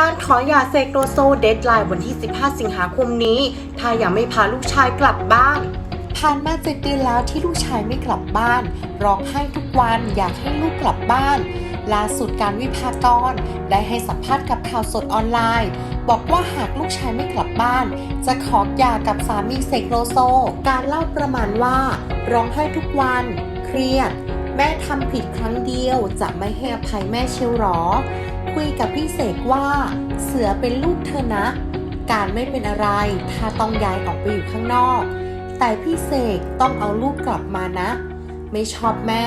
การขอหย่าเซกโลโซเดดไลน์วันที่ 15 สิงหาคมนี้ ถ้ายังไม่พาลูกชายกลับบ้านผ่านมาเจ็ดเดือนแล้วที่ลูกชายไม่กลับบ้านร้องไห้ทุกวันอยากให้ลูกกลับบ้านล่าสุดการวิพากรได้ให้สัมภาษณ์กับข่าวสดออนไลน์ บอกว่าหากลูกชายไม่กลับบ้าน จะขอหย่ากับสามีเสกโลโซ การเล่าประมาณว่า ร้องไห้ทุกวัน เครียด แม่ทำผิดครั้งเดียวจะไม่ให้อภัยแม่เชียวหรอ คุยกับพี่เสกว่า เสือเป็นลูกเธอนะ การไม่เป็นอะไร ถ้าต้องย้ายออกไปอยู่ข้างนอก แต่พี่เสกต้องเอาลูกกลับมานะ ไม่ชอบแม่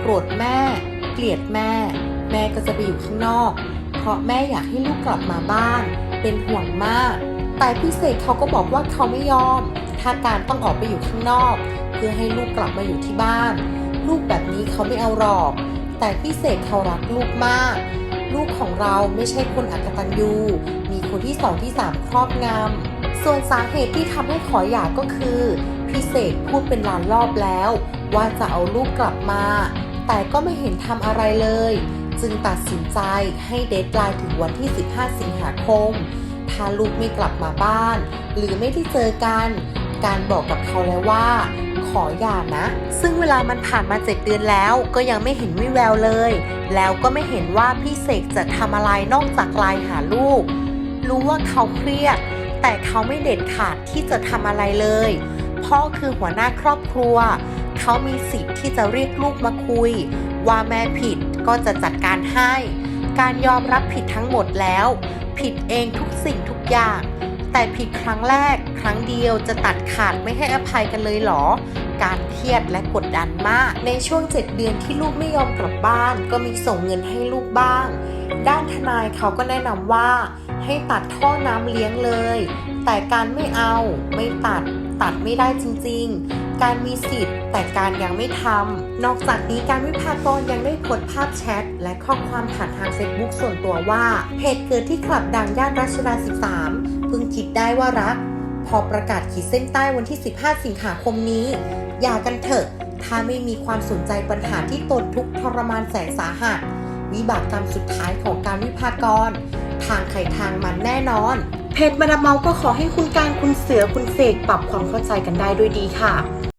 โกรธแม่ เกลียดแม่ แม่ก็จะไปอยู่ข้างนอก เพราะแม่อยากให้ลูกกลับมาบ้าน เป็นห่วงมาก แต่พี่เสกเขาก็บอกว่าเขาไม่ยอม ถ้าการต้องออกไปอยู่ข้างนอก เพื่อให้ลูกกลับมาอยู่ที่บ้าน ลูกแบบนี้เขาไม่เอาหรอก แต่พี่เสกเขารักลูกมาก ลูกของเราไม่ใช่คนอักตันยูมีคนที่สองที่สามครอบงำส่วนสาเหตุที่ทำให้ขอหย่าก็คือ พี่เสกพูดเป็นล้านรอบแล้ว ว่าจะเอาลูกกลับมา แต่ก็ไม่เห็นทำอะไรเลย จึงตัดสินใจให้เดทไลน์ถึงวันที่ 15 สิงหาคม ถ้าลูกไม่กลับมาบ้าน หรือไม่ได้เจอกัน การบอกกับเขาแล้วว่า ขออย่านะ ซึ่งเวลามันผ่านมา7เดือนแล้ว ก็ยังไม่เห็นวิแววเลย แล้วก็ไม่เห็นว่าพี่เสกจะทำอะไรนอกจากไลน์หาลูก รู้ว่าเขาเครียด แต่เขาไม่เด็ดขาดที่จะทำอะไรเลยพ่อคือหัวหน้าครอบครัว เขามีสิทธิ์ที่จะเรียกลูกมาคุย ว่าแม่ผิดก็จะจัดการให้ การยอมรับผิดทั้งหมดแล้ว ผิดเองทุกสิ่งทุกอย่าง แต่ผิดครั้งแรกครั้งเดียวจะตัดขาดไม่ให้อภัยกันเลยเหรอ การเครียดและกดดันมาก ในช่วง 7 เดือนที่ลูกไม่ยอมกลับบ้าน ก็มีส่งเงินให้ลูกบ้าง ด้านทนายเขาก็แนะนำว่า ให้ตัดท่อน้ำเลี้ยงเลย แต่การไม่เอาไม่ตัดตัดไม่ได้จริงๆ การมีสิทธิ์แต่การยังไม่ทำ นอกจากนี้การวิพากรยังได้โพสต์ภาพแชท และข้อความผ่านทางเฟซบุ๊กส่วนตัวว่า เหตุเกิดที่คลับดังย่านรัชดา 13 เพิ่งคิดได้ว่ารัก พอประกาศขีดเส้นใต้วันที่ 15 สิงหาคมนี้ อย่ากันเถอะ ถ้าไม่มีความสนใจปัญหาที่ตนทุกทรมานแสนสาหัส วิบากกรรมสุดท้ายของการวิพากร ทางใครทางมันแน่นอน เพจมาดามเมาก็ขอให้คุณการคุณเสือคุณเสกปรับความเข้าใจกันได้ด้วยดีค่ะ